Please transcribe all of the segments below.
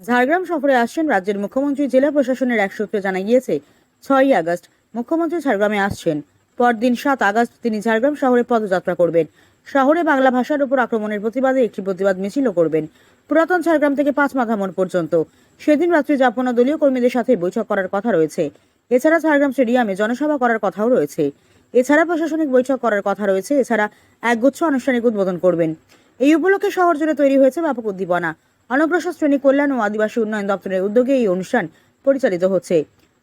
ঝাড়গ্রাম সফরে আসছেন রাজ্যের মুখ্যমন্ত্রী, জেলা প্রশাসনের এক সূত্রে জানা গিয়েছে, ছয়ই আগস্ট মুখ্যমন্ত্রী ঝাড়গ্রামে আসছেন। পরদিন সাত আগস্ট তিনি ঝাড়গ্রাম শহরে পদযাত্রা করবেন। শহরে বাংলা ভাষার উপর আক্রমণের প্রতিবাদে একটি প্রতিবাদ মিছিলও করবেন। পুরাতন ঝাড়গ্রাম থেকে পাঁচ মাথা পর্যন্ত। সেদিন রাত্রি যাপনা দলীয় কর্মীদের সাথে বৈঠক করার কথা রয়েছে। এছাড়া ঝাড়গ্রাম স্টেডিয়ামে জনসভা করার কথাও রয়েছে। এছাড়া প্রশাসনিক বৈঠক করার কথা রয়েছে। এছাড়া একগুচ্ছ আনুষ্ঠানিক উদ্বোধন করবেন। এই উপলক্ষে শহর জুড়ে তৈরি হয়েছে ব্যাপক উদ্দীপনা। অনগ্রসর শ্রেণি কল্যাণ ও আদিবাসী উন্নয়ন দপ্তরের উদ্যোগে এই অনুষ্ঠান পরিচালিত হচ্ছে।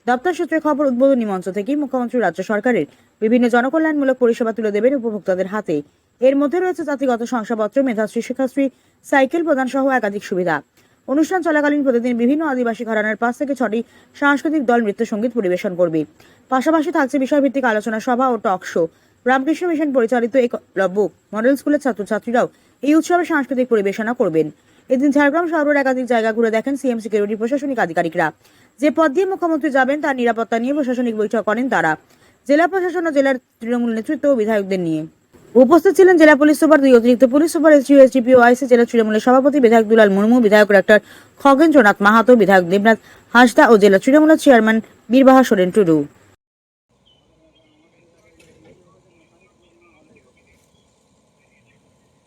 দপ্তর সূত্রে খবর, উদ্বোধনী মঞ্চ থেকেই মুখ্যমন্ত্রী রাজ্য সরকারের বিভিন্ন জনকল্যাণমূলক পরিষেবা তুলে দেবেন উপভোক্তাদের হাতে। এর মধ্যে রয়েছে জাতিগত শংসাপত্র, মেধাশ্রী, শিক্ষাশ্রী, সাইকেল প্রদান সহ একাধিক সুবিধা। অনুষ্ঠান চলাকালীন প্রতিদিন বিভিন্ন আদিবাসী ঘরানার পাঁচ থেকে ছটি সাংস্কৃতিক দল নৃত্য সংগীত পরিবেশন করবে। পাশাপাশি থাকছে বিষয়ভিত্তিক আলোচনা সভা ও টক শো। রামকৃষ্ণ মিশন পরিচালিত এক একলব্য মডেল স্কুলের ছাত্রছাত্রীরাও এই উৎসবে সাংস্কৃতিক পরিবেশনা করবেন। এদিন ঝাড়গ্রাম শহরের একাধিক জায়গা ঘুরে দেখেন সিএম সিকিউরিটি প্রশাসনিক আধিকারিকরা। যে পদ দিয়ে মুখ্যমন্ত্রী যাবেন, তার নিরাপত্তা নিয়ে প্রশাসনিক বৈঠক করেন তারা। জেলা প্রশাসন ও জেলার তৃণমূল নেতৃত্ব ও বিধায়কদের নিয়ে। উপস্থিত ছিলেন জেলা পুলিশ সুপার, দুই অতিরিক্ত police super SDO SDP IC জেলা তৃণমূলের সভাপতি বিধায়ক দুলাল মুর্মু, বিধায়ক ডাক্তার খগেন্দ্রনাথ মাহাতো, বিধায়ক দেবনাথ হাসদা ও জেলা তৃণমূলের চেয়ারম্যান বীরবাহা সোরেন টুডু।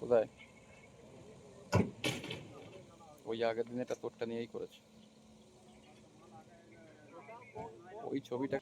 কোথায়? ওই আগের দিন এটা তোরটা নিয়েই করেছে। ওই ছবিটা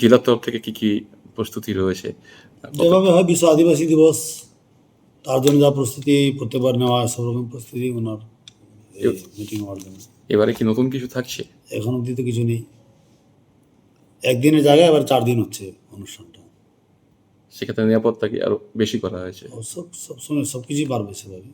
জেলার তরফ থেকে কি কি প্রস্তুতি রয়েছে? যেভাবে হয় বিশ্ব আদিবাসী দিবস তার জন্য যা প্রস্তুতি প্রত্যেকবার নেওয়া সব রকম প্রস্তুতি ওনার মিটিং হওয়ার জন্য। এবারে কি নতুন কিছু থাকছে? এখন অবধি তো কিছু নেই। একদিনের জায়গায় আবার চার দিন হচ্ছে অনুষ্ঠানটা। সেক্ষেত্রে নিরাপত্তা কি আরও বেশি করা হয়েছে? সব সব সময় সব কিছুই পারবে সেভাবে।